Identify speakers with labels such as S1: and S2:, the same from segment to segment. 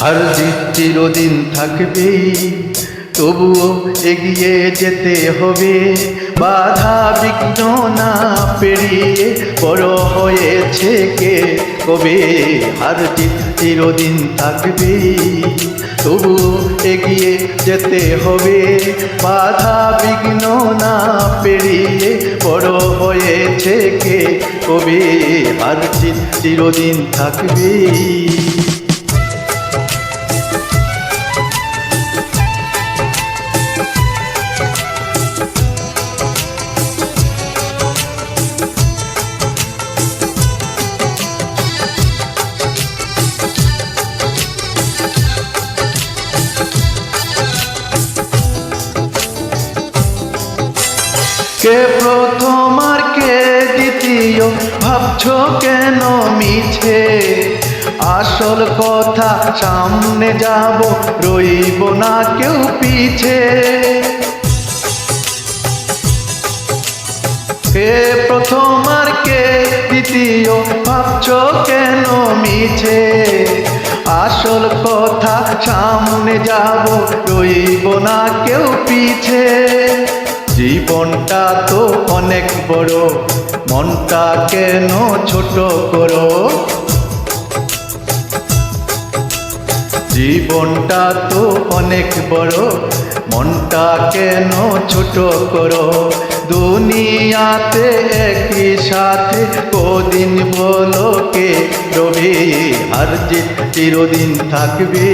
S1: আর জিত চিরদিন থাকবে, তবুও এগিয়ে যেতে হবে। বাধা বিঘ্ন না পেরিয়ে বড় হয়েছে কে কবে? হার জিত চিরদিন থাকবে, তবুও এগিয়ে যেতে হবে। বাধা বিঘ্ন না পেরিয়ে বড় হয়েছে কে কবে? হার জিত চিরদিন থাকবে। কে প্রথম আর কে দ্বিতীয়? ভাবছ কেন মিছে? আসল কথা সামনে যাব, রইব না কেউ পিছে। কে প্রথম আর কে দ্বিতীয়? ভাবছ কেন মিছে? আসল কথা সামনে যাব, রইব না কেউ পিছে। জীবনটা তো অনেক বড়, মনটা কেন ছোট করো? জীবনটা তো অনেক বড়, মনটা কেন ছোট করো? দুনিয়াতে একই সাথে কদিন বলো কে রবে? আর যে চিরদিন থাকবে?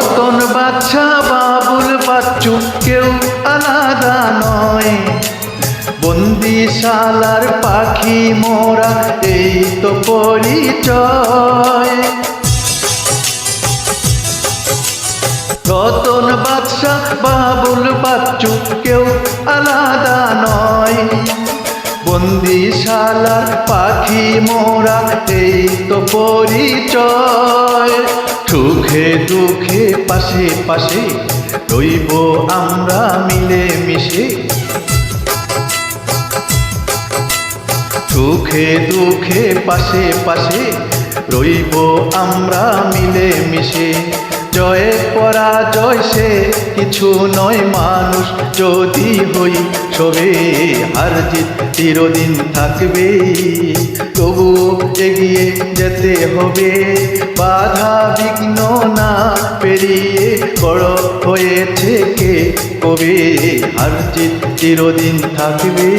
S1: রতন বাচ্চা বাবুল বাচ্চু কেউ আলাদা নয়। বন্দিশালার পাখি মোরা, এই তো পরিচয়। রতন বাদশা বাবুল বাচ্চু কেউ আলাদা নয়। বন্দিশালার পাখি মোরা, এই তো পরিচয়। সুখে দুঃখে পাশে পাশে রইব আমরা মিলে মিশে। সুখে দুঃখে পাশে পাশে রইব আমরা মিলে মিশে। জয়ে পরাজয় সে কিছু নয় মানুষ। যদি হই সবে হার জিত, চিরদিন থাকবে। তবু এগিয়ে যেতে হবে। বাধা বিঘ্ন না পেরিয়ে বড় হয়েছে কে? কবে হার জিত, চিরদিন থাকবে।